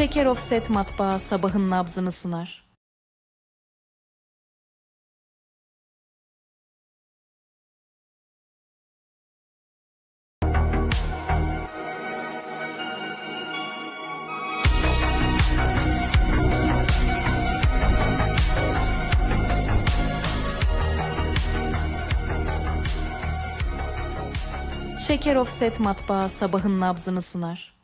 Şeker Offset Matbaa sabahın nabzını sunar. Şeker Offset Matbaa sabahın nabzını sunar.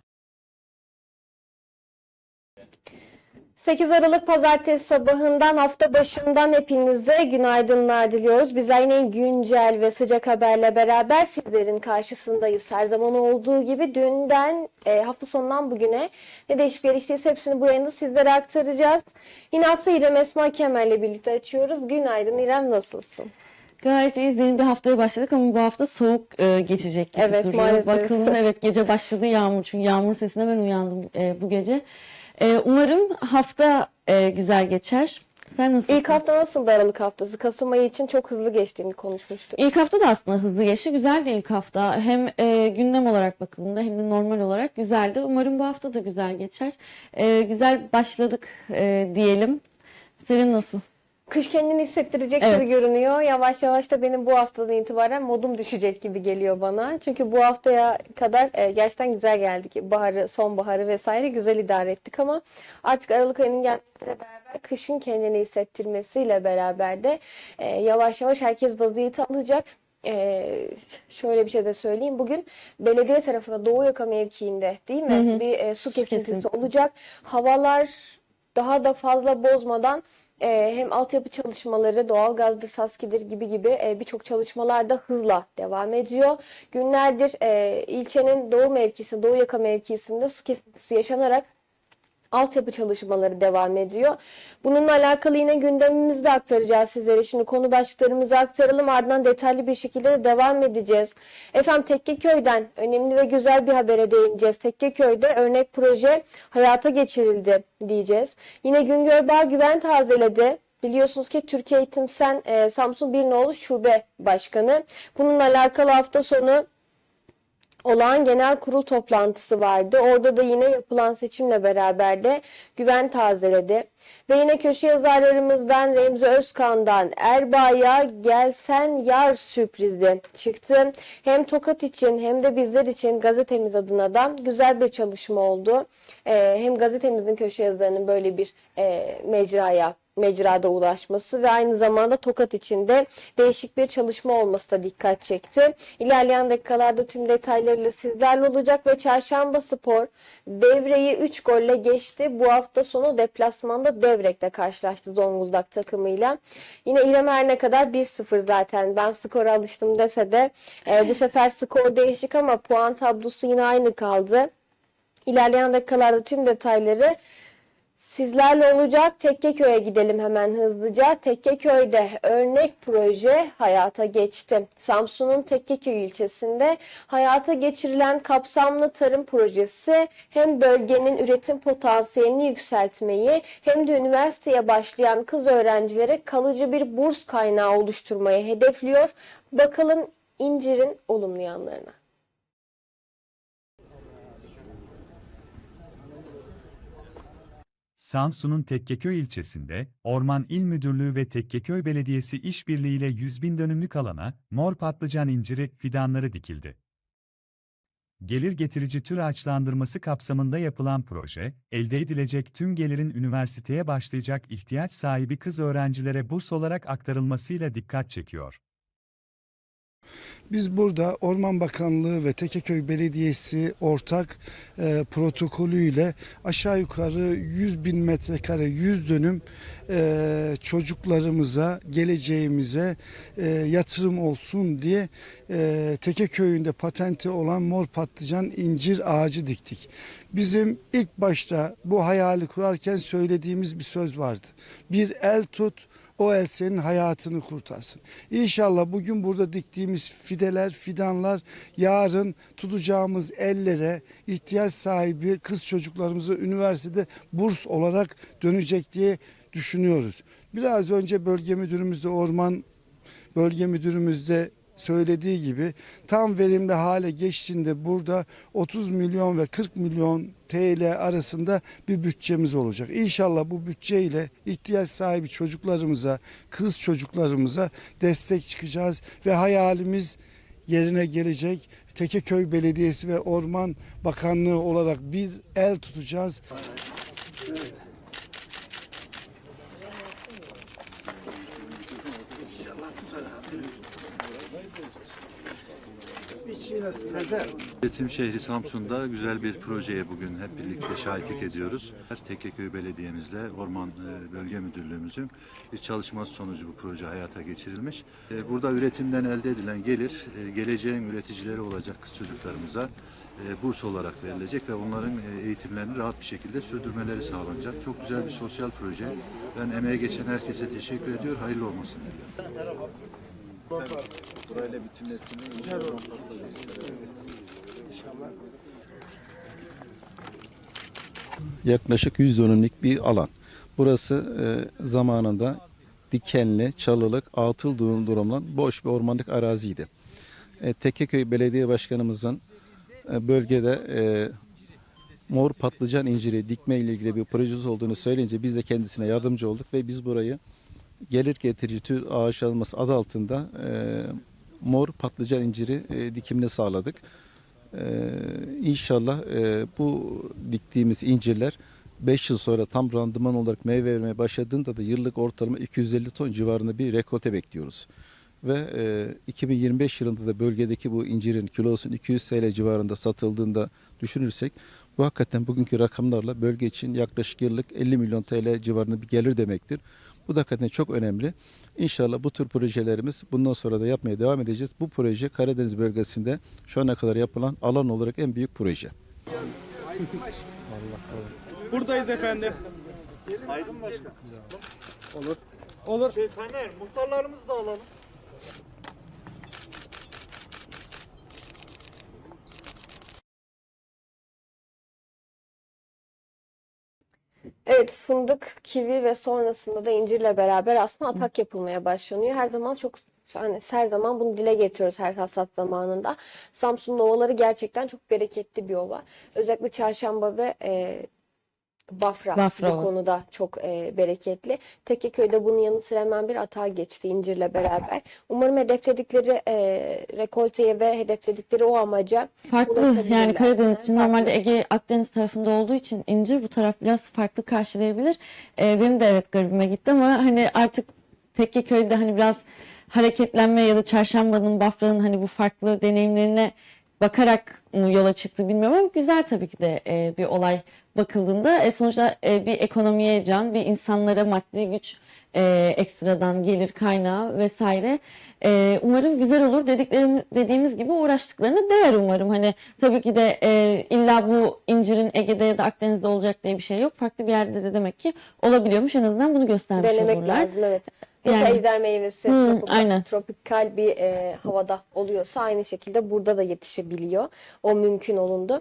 8 Aralık Pazartesi sabahından hafta başından hepinize günaydınlar diliyoruz. Bizler yine güncel ve sıcak haberle beraber sizlerin karşısındayız. Her zaman olduğu gibi dünden e, hafta sonundan bugüne ne değişik geliştiyse hepsini bu yayında sizlere aktaracağız. Yine hafta İrem Esma Kemer'le birlikte açıyoruz. Günaydın İrem nasılsın? Gayet iyi. Yeni bir haftaya başladık ama bu hafta soğuk e, geçecek gibi Evet, duruyor. maalesef. Bakalım evet gece başladı yağmur çünkü yağmur sesine ben uyandım e, bu gece. E, umarım hafta e, güzel geçer. Sen nasılsın? İlk hafta nasıldı Aralık haftası? Kasım ayı için çok hızlı geçtiğini konuşmuştuk. İlk hafta da aslında hızlı geçti. Güzeldi ilk hafta. Hem e, gündem olarak bakıldığında hem de normal olarak güzeldi. Umarım bu hafta da güzel geçer. E, güzel başladık e, diyelim. Senin nasıl? Kış kendini hissettirecek Evet. gibi görünüyor. Yavaş yavaş da benim bu haftadan itibaren modum düşecek gibi geliyor bana. Çünkü bu haftaya kadar e, gerçekten güzel geldik. Baharı, sonbaharı vesaire güzel idare ettik ama artık Aralık ayının gelmesiyle beraber kışın kendini hissettirmesiyle beraber de e, yavaş yavaş herkes vaziyeti alacak. Ee, şöyle bir şey de söyleyeyim. Bugün belediye tarafında Doğu Yaka mevkiinde değil mi? Hı hı. Bir e, su Su kesintisi kesintisi. olacak. Havalar daha da fazla bozmadan e, hem altyapı çalışmaları, doğalgazdır, saskidir gibi gibi e, birçok çalışmalar da hızla devam ediyor. Günlerdir e, ilçenin doğu mevkisi, doğu yaka mevkisinde su kesintisi yaşanarak altyapı çalışmaları devam ediyor. Bununla alakalı yine gündemimizi de aktaracağız sizlere. Şimdi konu başlıklarımızı aktaralım ardından detaylı bir şekilde de devam edeceğiz. Efendim Tekkeköy'den önemli ve güzel bir habere değineceğiz. Tekkeköy'de örnek proje hayata geçirildi diyeceğiz. Yine Güngör Bağ Güven tazeledi. Biliyorsunuz ki Türkiye Eğitim Sen e, Samsun Bir Nolu Şube Başkanı. Bununla alakalı hafta sonu olağan genel kurul toplantısı vardı. Orada da yine yapılan seçimle beraber de güven tazeledi. Ve yine köşe yazarlarımızdan Remzi Özkan'dan Erbay'a gelsen yar sürprizi çıktı. Hem Tokat için hem de bizler için gazetemiz adına da güzel bir çalışma oldu. Ee, hem gazetemizin köşe yazarının böyle bir e, mecraya mecrada ulaşması ve aynı zamanda Tokat için de değişik bir çalışma olması da dikkat çekti. İlerleyen dakikalarda tüm detaylarıyla sizlerle olacak ve Çarşamba Spor devreyi 3 golle geçti. Bu hafta sonu deplasmanda Devrek'te karşılaştı Zonguldak takımıyla. Yine İrem her ne kadar 1-0 zaten ben skora alıştım dese de e, bu sefer skor değişik ama puan tablosu yine aynı kaldı. İlerleyen dakikalarda tüm detayları Sizlerle olacak Tekkeköy'e gidelim hemen hızlıca. Tekkeköy'de örnek proje hayata geçti. Samsun'un Tekkeköy ilçesinde hayata geçirilen kapsamlı tarım projesi hem bölgenin üretim potansiyelini yükseltmeyi hem de üniversiteye başlayan kız öğrencilere kalıcı bir burs kaynağı oluşturmayı hedefliyor. Bakalım İncir'in olumlu yanlarına. Samsun'un Tekkeköy ilçesinde Orman İl Müdürlüğü ve Tekkeköy Belediyesi işbirliğiyle 100 bin dönümlük alana mor patlıcan inciri fidanları dikildi. Gelir getirici tür ağaçlandırması kapsamında yapılan proje, elde edilecek tüm gelirin üniversiteye başlayacak ihtiyaç sahibi kız öğrencilere burs olarak aktarılmasıyla dikkat çekiyor. Biz burada Orman Bakanlığı ve Tekeköy Belediyesi ortak e, protokolüyle aşağı yukarı 100 bin metrekare 100 dönüm e, çocuklarımıza, geleceğimize e, yatırım olsun diye e, Tekeköy'ünde patenti olan mor patlıcan incir ağacı diktik. Bizim ilk başta bu hayali kurarken söylediğimiz bir söz vardı. Bir el tut, o el senin hayatını kurtarsın. İnşallah bugün burada diktiğimiz fideler, fidanlar yarın tutacağımız ellere ihtiyaç sahibi kız çocuklarımıza üniversitede burs olarak dönecek diye düşünüyoruz. Biraz önce bölge müdürümüzde orman bölge müdürümüzde söylediği gibi tam verimli hale geçtiğinde burada 30 milyon ve 40 milyon TL arasında bir bütçemiz olacak. İnşallah bu bütçeyle ihtiyaç sahibi çocuklarımıza, kız çocuklarımıza destek çıkacağız ve hayalimiz yerine gelecek. Tekeköy Belediyesi ve Orman Bakanlığı olarak bir el tutacağız. Üretim şehri Samsun'da güzel bir projeye bugün hep birlikte şahitlik ediyoruz. Tekeköy Belediye'mizle Orman e, Bölge Müdürlüğümüzün bir çalışması sonucu bu proje hayata geçirilmiş. E, Burada üretimden elde edilen gelir e, geleceğin üreticileri olacak çocuklarımıza burs olarak verilecek ve onların eğitimlerini rahat bir şekilde sürdürmeleri sağlanacak. Çok güzel bir sosyal proje. Ben emeğe geçen herkese teşekkür ediyor. Hayırlı olmasın diliyorum. Yaklaşık 100 dönümlük bir alan. Burası e, zamanında dikenli, çalılık, atıl durum durumdan boş bir ormanlık araziydi. E, Tekeköy Belediye Başkanımızın e, bölgede e, mor patlıcan inciri dikme ile ilgili bir projesi olduğunu söyleyince biz de kendisine yardımcı olduk ve biz burayı gelir getirici tür ağaçlanması adı altında e, mor patlıcan inciri e, dikimini sağladık. Ee, inşallah e, bu diktiğimiz incirler 5 yıl sonra tam randıman olarak meyve vermeye başladığında da yıllık ortalama 250 ton civarında bir rekolte bekliyoruz. Ve e, 2025 yılında da bölgedeki bu incirin kilosunun 200 TL civarında satıldığında düşünürsek bu hakikaten bugünkü rakamlarla bölge için yaklaşık yıllık 50 milyon TL civarında bir gelir demektir. Bu da hakikaten çok önemli. İnşallah bu tür projelerimiz bundan sonra da yapmaya devam edeceğiz. Bu proje Karadeniz bölgesinde şu ana kadar yapılan alan olarak en büyük proje. Buradayız efendim. Aydın Başkan. Olur. Olur. Şey Taner, muhtarlarımızı da alalım. Evet, fındık, kivi ve sonrasında da incirle beraber aslında atak yapılmaya başlanıyor. Her zaman çok hani her zaman bunu dile getiriyoruz her hasat zamanında. Samsun'un ovaları gerçekten çok bereketli bir ova. Özellikle çarşamba ve e, Bafra, Bafra bu konuda çok e, bereketli. Tekeköy'de bunun yanı sıra hemen bir atağa geçti incirle beraber. Umarım hedefledikleri e, rekolteye ve hedefledikleri o amaca Farklı yani Karadeniz için Farklı. normalde Ege Akdeniz tarafında olduğu için incir bu taraf biraz farklı karşılayabilir. Ee, benim de evet garibime gitti ama hani artık Tekkeköy'de hani biraz hareketlenme ya da Çarşamba'nın, Bafra'nın hani bu farklı deneyimlerine bakarak mı yola çıktı bilmiyorum ama güzel tabii ki de e, bir olay bakıldığında. E, sonuçta e, bir ekonomiye can, bir insanlara maddi güç e, ekstradan gelir kaynağı vesaire. E, umarım güzel olur. Dediklerim dediğimiz gibi uğraştıklarına değer umarım. Hani tabii ki de e, illa bu incirin Ege'de ya da Akdeniz'de olacak diye bir şey yok. Farklı bir yerde de demek ki olabiliyormuş. En azından bunu göstermiş Denemek olurlar. lazım evet. Mesela Yani- ejder meyvesi Hı, tropikal, aynen. tropikal bir e, havada oluyorsa aynı şekilde burada da yetişebiliyor. O mümkün olundu.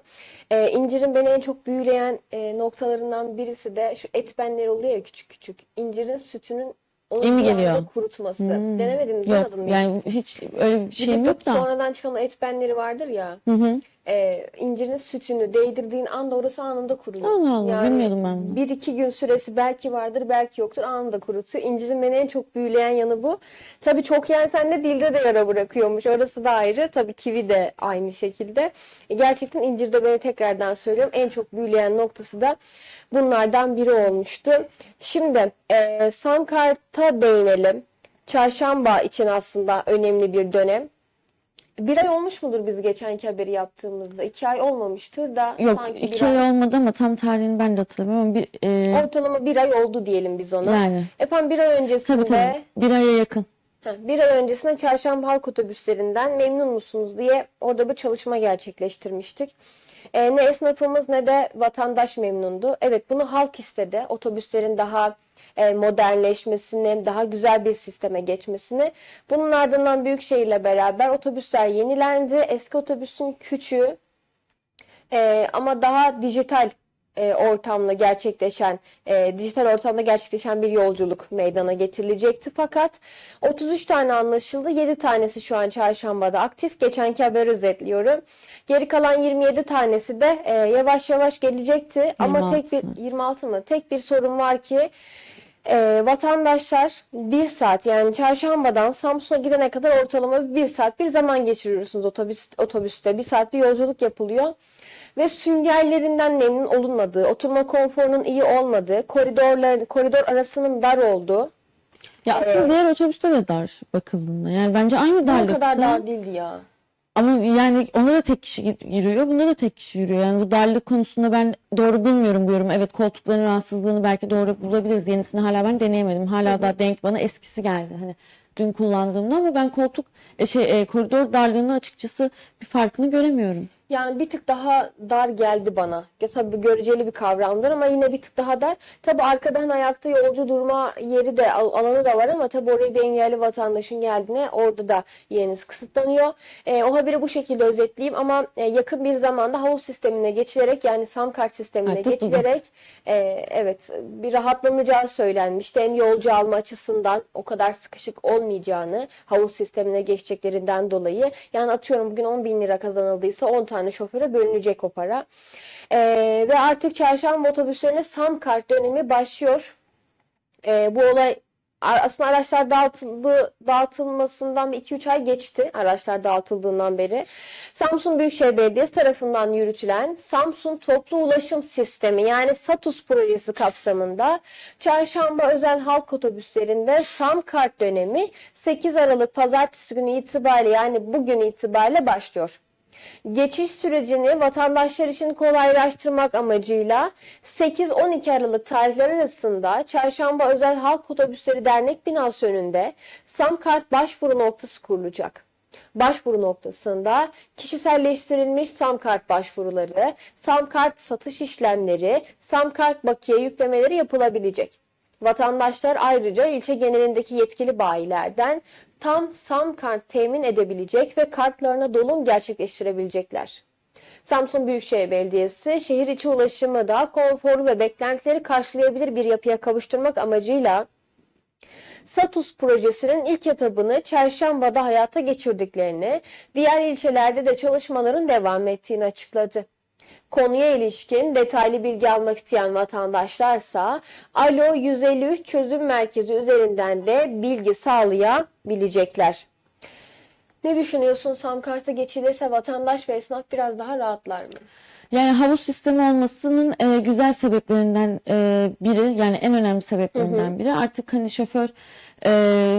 E, incirin beni en çok büyüleyen e, noktalarından birisi de şu etbenleri oluyor ya küçük küçük. İncirin sütünün onu İyi mi geliyor? kurutması. Hmm. Denemedin mi? Yok hiç? yani hiç öyle bir şeyim yok da. Sonradan çıkan etbenleri vardır ya. Hı hı. E, incirin sütünü değdirdiğin anda orası anında kuruyor. Allah Allah Yani bilmiyordum ben bunu. bir iki gün süresi belki vardır belki yoktur anında kurutuyor. İncirin beni en çok büyüleyen yanı bu. Tabii çok yersen de dilde de yara bırakıyormuş. Orası da ayrı. Tabii kivi de aynı şekilde. E, Gerçekten incirde böyle tekrardan söylüyorum. En çok büyüleyen noktası da bunlardan biri olmuştu. Şimdi e, Sankart'a değinelim. Çarşamba için aslında önemli bir dönem. Bir ay olmuş mudur biz geçenki haberi yaptığımızda? İki ay olmamıştır da Yok sanki bir iki ay. olmadı ama tam tarihini ben de hatırlamıyorum bir e, Ortalama bir ay oldu diyelim biz ona. yani Efendim bir ay öncesinde tabii tabii bir aya yakın. Heh, bir ay öncesinde çarşamba halk otobüslerinden memnun musunuz diye orada bir çalışma gerçekleştirmiştik. Ee, ne esnafımız ne de vatandaş memnundu. Evet bunu halk istedi. Otobüslerin daha e, modernleşmesini, daha güzel bir sisteme geçmesini. Bunun ardından Büyükşehir'le beraber otobüsler yenilendi. Eski otobüsün küçüğü e, ama daha dijital e, ortamla gerçekleşen, e, dijital ortamda gerçekleşen bir yolculuk meydana getirilecekti. Fakat 33 tane anlaşıldı. 7 tanesi şu an çarşambada aktif. Geçenki haberi özetliyorum. Geri kalan 27 tanesi de e, yavaş yavaş gelecekti. Ama tek 26 bir 26 mı? Tek bir sorun var ki e, vatandaşlar bir saat yani çarşambadan Samsun'a gidene kadar ortalama bir saat bir zaman geçiriyorsunuz otobüs, otobüste. Bir saat bir yolculuk yapılıyor. Ve süngerlerinden memnun olunmadığı, oturma konforunun iyi olmadığı, koridorlar, koridor arasının dar olduğu, Ya aslında diğer otobüste de dar bakıldığında. Yani bence aynı darlıkta. kadar dar değildi ya. Ama yani ona da tek kişi giriyor, bunda da tek kişi yürüyor. Yani bu darlık konusunda ben doğru bulmuyorum bu yorumu. Evet koltukların rahatsızlığını belki doğru bulabiliriz. Yenisini hala ben deneyemedim. Hala daha denk bana eskisi geldi. Hani dün kullandığımda ama ben koltuk e, şey e, koridor darlığını açıkçası bir farkını göremiyorum. Yani bir tık daha dar geldi bana. Ya tabii göreceli bir kavramdır ama yine bir tık daha dar. Tabii arkadan ayakta yolcu durma yeri de al- alanı da var ama tabii oraya bir engelli vatandaşın geldiğine orada da yeriniz kısıtlanıyor. E, o haberi bu şekilde özetleyeyim ama e, yakın bir zamanda havuz sistemine geçilerek yani SAM kart sistemine tutuldu. geçilerek e, evet bir rahatlanacağı söylenmişti. Hem yolcu alma açısından o kadar sıkışık olmayacağını havuz sistemine geçeceklerinden dolayı. Yani atıyorum bugün 10 bin lira kazanıldıysa 10 tane şoföre bölünecek o para. E, ve artık çarşamba otobüslerine SAM kart dönemi başlıyor. E, bu olay aslında araçlar dağıtıldı, dağıtılmasından bir 2-3 ay geçti araçlar dağıtıldığından beri. Samsun Büyükşehir Belediyesi tarafından yürütülen Samsun Toplu Ulaşım Sistemi yani SATUS projesi kapsamında çarşamba özel halk otobüslerinde SAM kart dönemi 8 Aralık pazartesi günü itibariyle yani bugün itibariyle başlıyor. Geçiş sürecini vatandaşlar için kolaylaştırmak amacıyla 8-12 Aralık tarihleri arasında Çarşamba Özel Halk Otobüsleri Dernek binası önünde Samkart başvuru noktası kurulacak. Başvuru noktasında kişiselleştirilmiş Samkart başvuruları, Samkart satış işlemleri, Samkart bakiye yüklemeleri yapılabilecek. Vatandaşlar ayrıca ilçe genelindeki yetkili bayilerden tam SAM kart temin edebilecek ve kartlarına dolum gerçekleştirebilecekler. Samsun Büyükşehir Belediyesi şehir içi ulaşımı da konforlu ve beklentileri karşılayabilir bir yapıya kavuşturmak amacıyla Satus projesinin ilk etabını Çarşamba'da hayata geçirdiklerini, diğer ilçelerde de çalışmaların devam ettiğini açıkladı. Konuya ilişkin detaylı bilgi almak isteyen vatandaşlarsa Alo 153 çözüm merkezi üzerinden de bilgi sağlayabilecekler. Ne düşünüyorsun Samkart'a geçilirse vatandaş ve esnaf biraz daha rahatlar mı? Yani havuz sistemi olmasının e, güzel sebeplerinden e, biri yani en önemli sebeplerinden biri artık hani şoför e,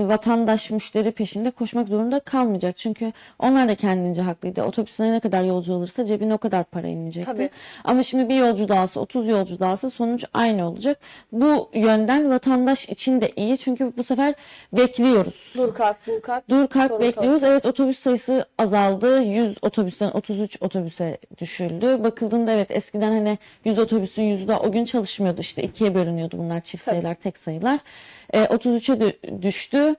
vatandaş müşteri peşinde koşmak zorunda kalmayacak. Çünkü onlar da kendince haklıydı. Otobüsüne ne kadar yolcu alırsa cebine o kadar para inecekti. Tabii. Ama şimdi bir yolcu da alsa 30 yolcu da alsa sonuç aynı olacak. Bu yönden vatandaş için de iyi çünkü bu sefer bekliyoruz. Dur kalk dur kalk. Dur kalk sorun bekliyoruz. kalacak. Evet otobüs sayısı azaldı. 100 otobüsten 33 otobüse düşüldü. Bakıldığında evet eskiden hani 100 otobüsün yüzü de o gün çalışmıyordu. İşte ikiye bölünüyordu bunlar çift Tabii. sayılar, tek sayılar. E, 33'e dü- düştü.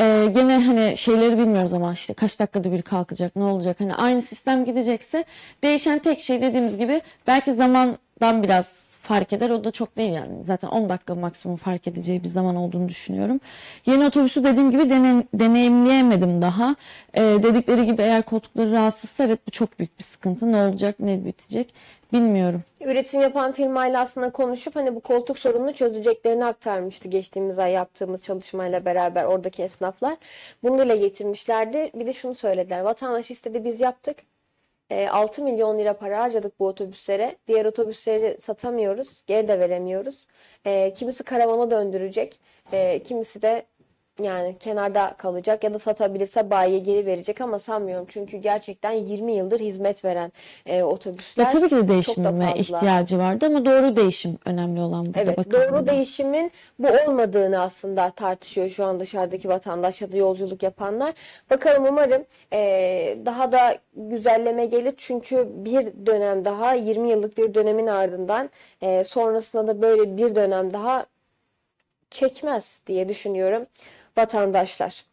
E, gene hani şeyleri bilmiyoruz ama işte kaç dakikada bir kalkacak, ne olacak? Hani aynı sistem gidecekse değişen tek şey dediğimiz gibi belki zamandan biraz fark eder. O da çok değil yani. Zaten 10 dakika maksimum fark edeceği bir zaman olduğunu düşünüyorum. Yeni otobüsü dediğim gibi dene- deneyimleyemedim daha. Ee, dedikleri gibi eğer koltukları rahatsızsa evet bu çok büyük bir sıkıntı. Ne olacak, ne bitecek bilmiyorum. Üretim yapan firmayla aslında konuşup hani bu koltuk sorununu çözeceklerini aktarmıştı geçtiğimiz ay yaptığımız çalışmayla beraber oradaki esnaflar. Bunu dile getirmişlerdi. Bir de şunu söylediler. Vatandaş istedi biz yaptık. E, 6 milyon lira para harcadık bu otobüslere. Diğer otobüsleri satamıyoruz. Geri de veremiyoruz. E, kimisi karavana döndürecek. E, kimisi de yani kenarda kalacak ya da satabilirse bayiye geri verecek ama sanmıyorum. Çünkü gerçekten 20 yıldır hizmet veren e, otobüsler. Ya tabii ki de değişime ihtiyacı vardı ama doğru değişim önemli olan burada Evet, doğru değişimin bu olmadığını aslında tartışıyor şu an dışarıdaki vatandaş ya da yolculuk yapanlar. Bakalım umarım eee, daha da güzelleme gelir çünkü bir dönem daha 20 yıllık bir dönemin ardından eee, sonrasında da böyle bir dönem daha çekmez diye düşünüyorum vatandaşlar.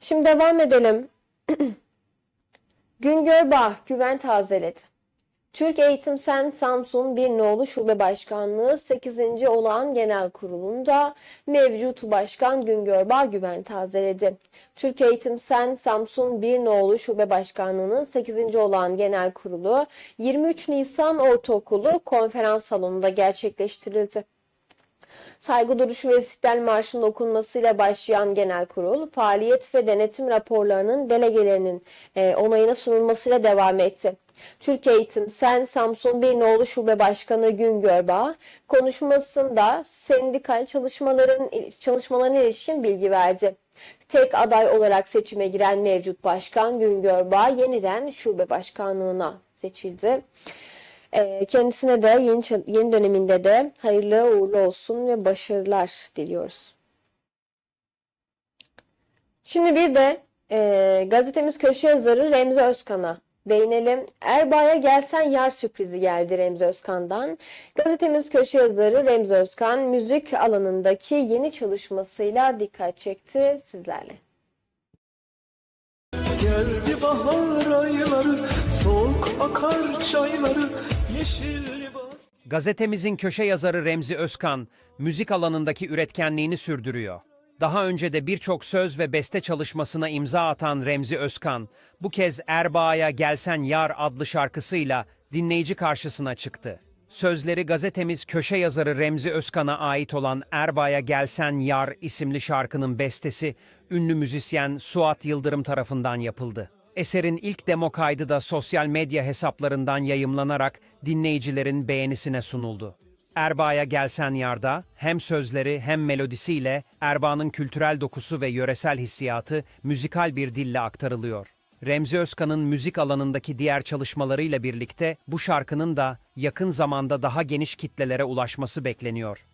Şimdi devam edelim. Güngör Bağ güven tazeledi. Türk Eğitim Sen Samsun Bir Nolu Şube Başkanlığı 8. Olağan Genel Kurulu'nda mevcut Başkan Güngör Bağgüven tazeledi. Türk Eğitim Sen Samsun Bir Nolu Şube Başkanlığı'nın 8. Olağan Genel Kurulu 23 Nisan Ortaokulu konferans salonunda gerçekleştirildi. Saygı duruşu ve İstiklal Marşı'nın okunmasıyla başlayan genel kurul, faaliyet ve denetim raporlarının delegelerinin e, onayına sunulmasıyla devam etti. Türk Eğitim Sen Samsun Bir Nolu Şube Başkanı Güngör Bağ konuşmasında sendikal çalışmaların çalışmalarına ilişkin bilgi verdi. Tek aday olarak seçime giren mevcut başkan Güngör Bağ yeniden şube başkanlığına seçildi. Ee, Kendisine de yeni, yeni döneminde de hayırlı uğurlu olsun ve başarılar diliyoruz. Şimdi bir de e, gazetemiz köşe yazarı Remzi Özkan'a değinelim. Erbaa'ya gelsen yar sürprizi geldi Remzi Özkan'dan. Gazetemiz köşe yazarı Remzi Özkan müzik alanındaki yeni çalışmasıyla dikkat çekti sizlerle. Geldi bahar ayları, soğuk akar çayları, yeşil. Gazetemizin köşe yazarı Remzi Özkan, müzik alanındaki üretkenliğini sürdürüyor. Daha önce de birçok söz ve beste çalışmasına imza atan Remzi Özkan, bu kez Erbaa'ya Gelsen Yar adlı şarkısıyla dinleyici karşısına çıktı. Sözleri gazetemiz köşe yazarı Remzi Özkan'a ait olan Erbaa'ya Gelsen Yar isimli şarkının bestesi, ünlü müzisyen Suat Yıldırım tarafından yapıldı. Eserin ilk demo kaydı da sosyal medya hesaplarından yayımlanarak dinleyicilerin beğenisine sunuldu. Erbaa'ya Gelsen Yar'da hem sözleri hem melodisiyle Erbaa'nın kültürel dokusu ve yöresel hissiyatı müzikal bir dille aktarılıyor. Remzi Özkan'ın müzik alanındaki diğer çalışmalarıyla birlikte bu şarkının da yakın zamanda daha geniş kitlelere ulaşması bekleniyor.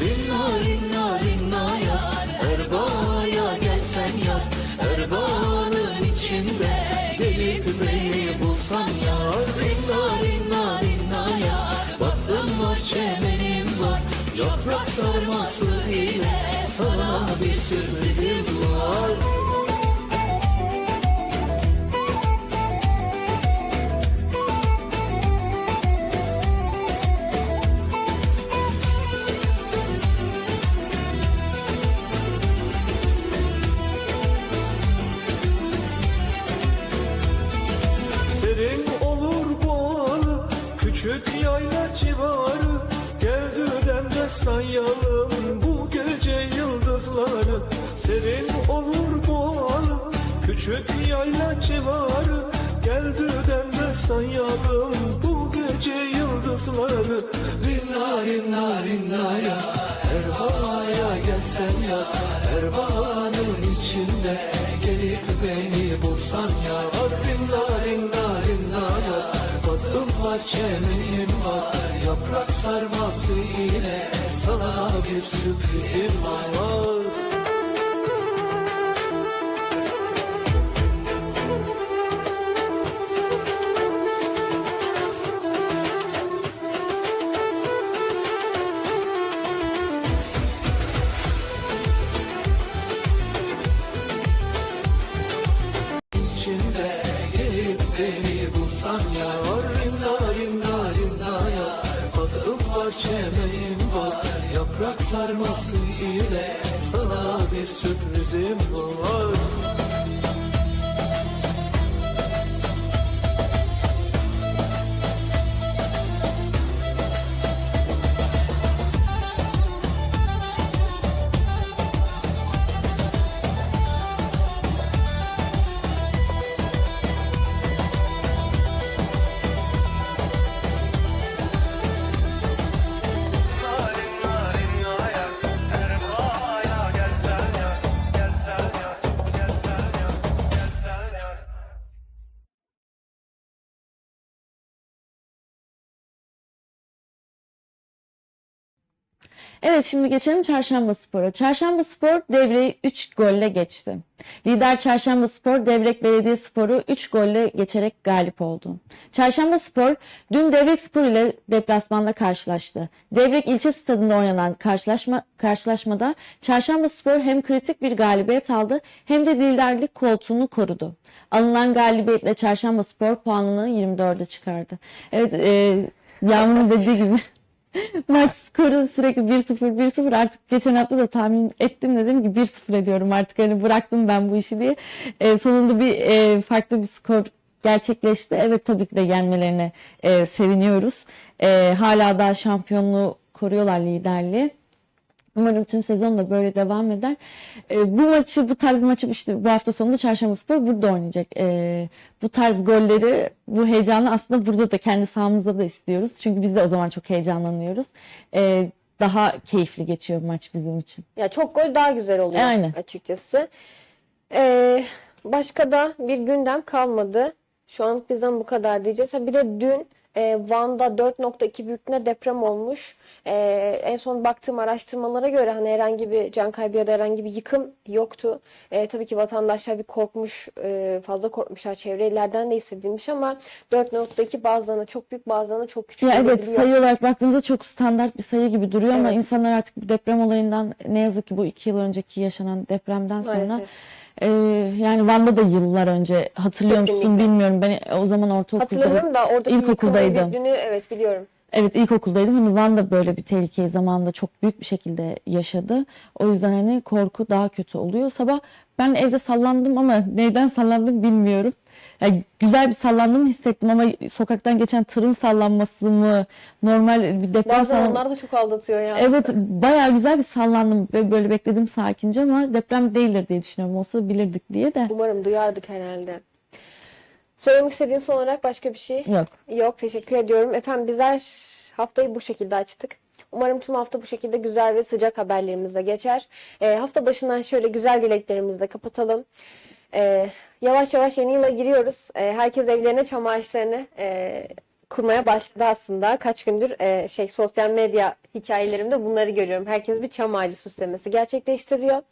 Rinna rinna rinna ya, Erbaa'ya gelsen ya, Erbaa'nın içinde gelip beni bulsan ya. Rinna rinna rinna ya, bahtım var çemenim var, yaprak sarması ile sana bir sürprizim var. Ya Rinna rinna rinna ya Tadım var çemenim var. Yaprak sarması ile sana bir sürprizim var Evet şimdi geçelim Çarşamba Spor'a. Çarşamba Spor devreyi 3 golle geçti. Lider Çarşamba Spor Devrek Belediye Spor'u 3 golle geçerek galip oldu. Çarşamba Spor dün Devrek Spor ile deplasmanda karşılaştı. Devrek ilçe stadında oynanan karşılaşma, karşılaşmada Çarşamba Spor hem kritik bir galibiyet aldı hem de liderlik koltuğunu korudu. Alınan galibiyetle Çarşamba Spor puanını 24'e çıkardı. Evet e, Yağmur'un dediği gibi Maç skoru sürekli 1-0 1-0 artık geçen hafta da tahmin ettim dedim ki 1-0 ediyorum artık hani bıraktım ben bu işi diye. E, sonunda bir e, farklı bir skor gerçekleşti. Evet tabii ki de yenmelerine e, seviniyoruz. E, hala daha şampiyonluğu koruyorlar liderliği. Umarım tüm sezon da böyle devam eder. E, bu maçı, bu tarz maçı işte bu hafta sonunda Çarşamba Spor burada oynayacak. E, bu tarz golleri, bu heyecanı aslında burada da kendi sahamızda da istiyoruz. Çünkü biz de o zaman çok heyecanlanıyoruz. E, daha keyifli geçiyor maç bizim için. Ya çok gol daha güzel oluyor Aynen. açıkçası. Ee, başka da bir gündem kalmadı. Şu an bizden bu kadar diyeceğiz. Ha, bir de dün e, Van'da 4.2 büyüklüğünde deprem olmuş. E, en son baktığım araştırmalara göre hani herhangi bir can kaybı ya da herhangi bir yıkım yoktu. E, tabii ki vatandaşlar bir korkmuş, e, fazla korkmuşlar. Çevre illerden de hissedilmiş ama 4.2 bazılarına çok büyük, bazılarına çok küçük Ya evet sayı olarak baktığınızda çok standart bir sayı gibi duruyor ama Evet. insanlar artık bu deprem olayından ne yazık ki bu iki yıl önceki yaşanan depremden sonra Maalesef. E, yani Van'da da yıllar önce hatırlıyor musun Kesinlikle. bilmiyorum. Ben o zaman ortaokulda Hatırlamıyorum da oradaki İlkokuldaydım. büyüklüğünü evet biliyorum. Evet ilkokuldaydım. Hani Van da böyle bir tehlikeyi zamanında çok büyük bir şekilde yaşadı. O yüzden hani korku daha kötü oluyor. Sabah ben evde sallandım ama neyden sallandım bilmiyorum. Yani güzel bir sallandığımı hissettim ama sokaktan geçen tırın sallanması mı normal bir deprem Bazen sallan- onlar da çok aldatıyor ya. Evet bayağı güzel bir sallandım. Böyle, böyle bekledim sakince ama deprem değildir diye düşünüyorum. Olsa bilirdik diye de. Umarım duyardık herhalde. Söylemek istediğin son olarak başka bir şey Yok. yok. Teşekkür ediyorum. Efendim bizler haftayı bu şekilde açtık. Umarım tüm hafta bu şekilde güzel ve sıcak haberlerimizle geçer. Ee, hafta başından şöyle güzel dileklerimizle kapatalım. Ee, yavaş yavaş yeni yıla giriyoruz. Ee, herkes evlerine çam ağaçlarını e, kurmaya başladı aslında. Kaç gündür e, şey sosyal medya hikayelerimde bunları görüyorum. Herkes bir çam ağacı süslemesi gerçekleştiriyor.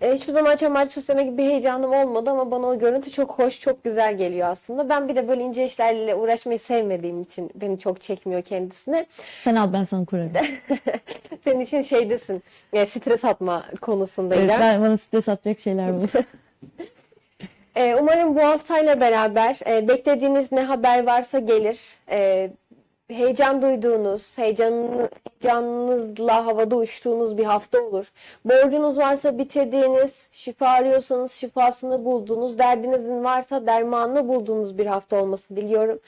E, hiçbir zaman çam ağacı süsleme gibi bir heyecanım olmadı ama bana o görüntü çok hoş, çok güzel geliyor aslında. Ben bir de böyle ince işlerle uğraşmayı sevmediğim için beni çok çekmiyor kendisine. Sen al ben sana kurarım. Senin için şeydesin, e, stres atma konusundayım. Evet, ben bana stres atacak şeyler bu. Ee, umarım bu haftayla beraber e, beklediğiniz ne haber varsa gelir. Heyecan duyduğunuz, heyecanını, heyecanınızla havada uçtuğunuz bir hafta olur. Borcunuz varsa bitirdiğiniz, şifa arıyorsanız şifasını bulduğunuz, derdinizin varsa dermanını bulduğunuz bir hafta olmasını diliyorum.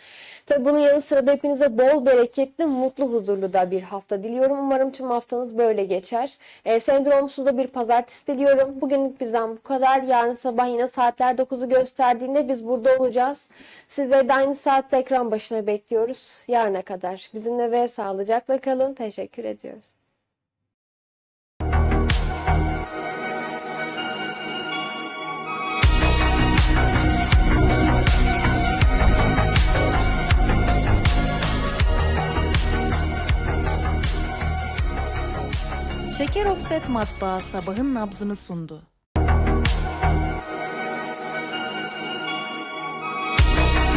Tabii bunun yanı sıra da hepinize bol bereketli, mutlu, huzurlu da bir hafta diliyorum. Umarım tüm haftanız böyle geçer. E, sendromsuz da bir pazartesi diliyorum. Bugünlük bizden bu kadar. Yarın sabah yine saatler 9'u gösterdiğinde biz burada olacağız. Sizleri de aynı saatte ekran başına bekliyoruz. Yarına kadar bizimle ve sağlıcakla kalın. Teşekkür ediyoruz. Şeker Offset Matbaa sabahın nabzını sundu.